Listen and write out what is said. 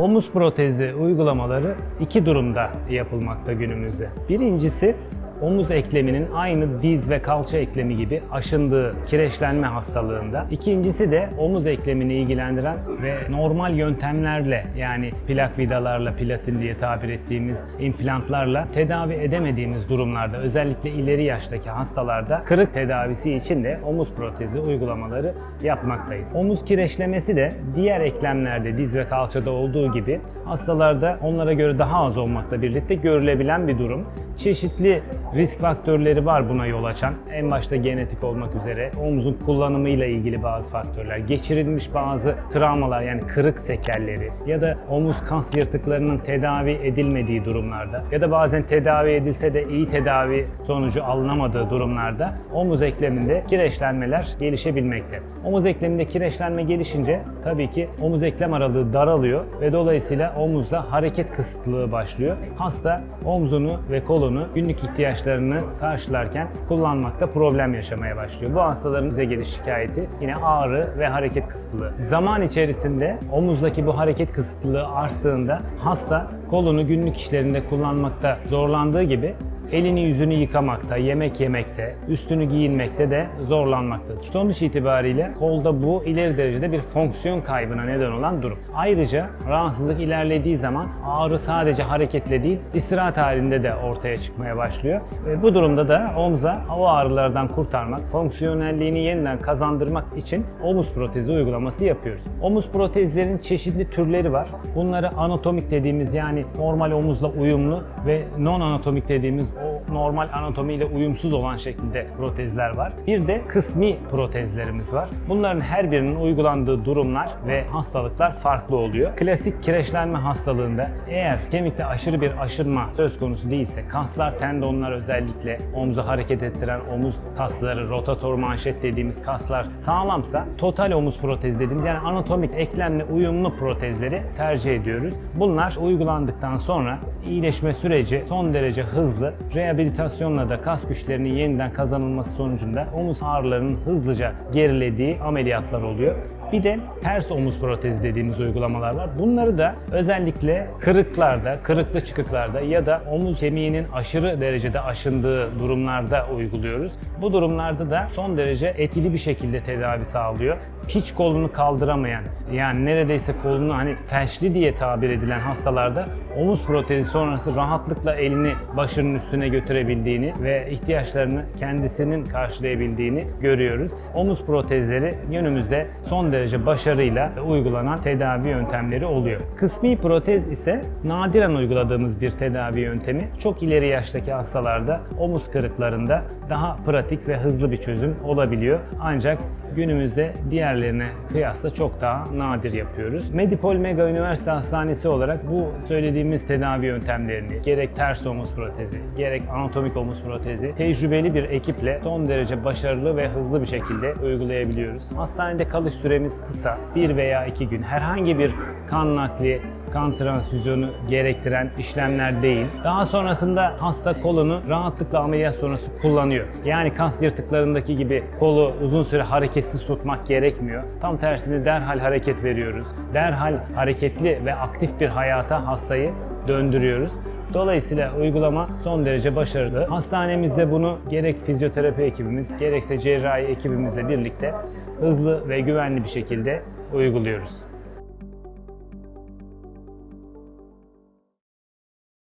Omuz protezi uygulamaları iki durumda yapılmakta günümüzde. Birincisi omuz ekleminin aynı diz ve kalça eklemi gibi aşındığı kireçlenme hastalığında. İkincisi de omuz eklemini ilgilendiren ve normal yöntemlerle yani plak vidalarla, platin diye tabir ettiğimiz implantlarla tedavi edemediğimiz durumlarda özellikle ileri yaştaki hastalarda kırık tedavisi için de omuz protezi uygulamaları yapmaktayız. Omuz kireçlemesi de diğer eklemlerde diz ve kalçada olduğu gibi hastalarda onlara göre daha az olmakla birlikte görülebilen bir durum. Çeşitli risk faktörleri var buna yol açan. En başta genetik olmak üzere omuzun kullanımıyla ilgili bazı faktörler, geçirilmiş bazı travmalar yani kırık sekelleri ya da omuz kas yırtıklarının tedavi edilmediği durumlarda ya da bazen tedavi edilse de iyi tedavi sonucu alınamadığı durumlarda omuz ekleminde kireçlenmeler gelişebilmekte. Omuz ekleminde kireçlenme gelişince tabii ki omuz eklem aralığı daralıyor ve dolayısıyla omuzda hareket kısıtlılığı başlıyor. Hasta omzunu ve kolunu günlük ihtiyaçlarını karşılarken kullanmakta problem yaşamaya başlıyor. Bu hastaların bize geliş şikayeti yine ağrı ve hareket kısıtlılığı. Zaman içerisinde omuzdaki bu hareket kısıtlılığı arttığında hasta kolunu günlük işlerinde kullanmakta zorlandığı gibi elini yüzünü yıkamakta, yemek yemekte, üstünü giyinmekte de zorlanmaktadır. Sonuç itibariyle kolda bu ileri derecede bir fonksiyon kaybına neden olan durum. Ayrıca rahatsızlık ilerlediği zaman ağrı sadece hareketle değil, istirahat halinde de ortaya çıkmaya başlıyor. Ve bu durumda da omza o ağrılardan kurtarmak, fonksiyonelliğini yeniden kazandırmak için omuz protezi uygulaması yapıyoruz. Omuz protezlerin çeşitli türleri var. Bunları anatomik dediğimiz yani normal omuzla uyumlu ve non anatomik dediğimiz Oh. Normal anatomiyle uyumsuz olan şekilde protezler var. Bir de kısmi protezlerimiz var. Bunların her birinin uygulandığı durumlar ve hastalıklar farklı oluyor. Klasik kireçlenme hastalığında eğer kemikte aşırı bir aşınma söz konusu değilse, kaslar, tendonlar özellikle omuzu hareket ettiren omuz kasları, rotator manşet dediğimiz kaslar sağlamsa total omuz protezi dediğimiz yani anatomik eklemle uyumlu protezleri tercih ediyoruz. Bunlar uygulandıktan sonra iyileşme süreci son derece hızlı. Rehabilitasyonla da kas güçlerinin yeniden kazanılması sonucunda omuz ağrılarının hızlıca gerilediği ameliyatlar oluyor. Bir de ters omuz protezi dediğimiz uygulamalar var. Bunları da özellikle kırıklarda, kırıklı çıkıklarda ya da omuz kemiğinin aşırı derecede aşındığı durumlarda uyguluyoruz. Bu durumlarda da son derece etkili bir şekilde tedavi sağlıyor. Hiç kolunu kaldıramayan, yani neredeyse kolunu hani felçli diye tabir edilen hastalarda omuz protezi sonrası rahatlıkla elini başının üstüne götürebildiğini ve ihtiyaçlarını kendisinin karşılayabildiğini görüyoruz. Omuz protezleri yönümüzde son derece başarıyla uygulanan tedavi yöntemleri oluyor. Kısmi protez ise nadiren uyguladığımız bir tedavi yöntemi. Çok ileri yaştaki hastalarda omuz kırıklarında daha pratik ve hızlı bir çözüm olabiliyor. Ancak günümüzde diğerlerine kıyasla çok daha nadir yapıyoruz. Medipol Mega Üniversite Hastanesi olarak bu söylediğimiz tedavi yöntemlerini gerek ters omuz protezi, gerek anatomik omuz protezi tecrübeli bir ekiple son derece başarılı ve hızlı bir şekilde uygulayabiliyoruz. Hastanede kalış süremiz kısa, bir veya iki gün. Herhangi bir kan nakli, kan transfüzyonu gerektiren işlemler değil. Daha sonrasında hasta kolunu rahatlıkla ameliyat sonrası kullanıyor. Yani kas yırtıklarındaki gibi kolu uzun süre hareketsiz tutmak gerekmiyor. Tam tersine derhal hareket veriyoruz. Derhal hareketli ve aktif bir hayata hastayı döndürüyoruz. Dolayısıyla uygulama son derece başarılı. Hastanemizde bunu gerek fizyoterapi ekibimiz gerekse cerrahi ekibimizle birlikte hızlı ve güvenli bir şekilde uyguluyoruz.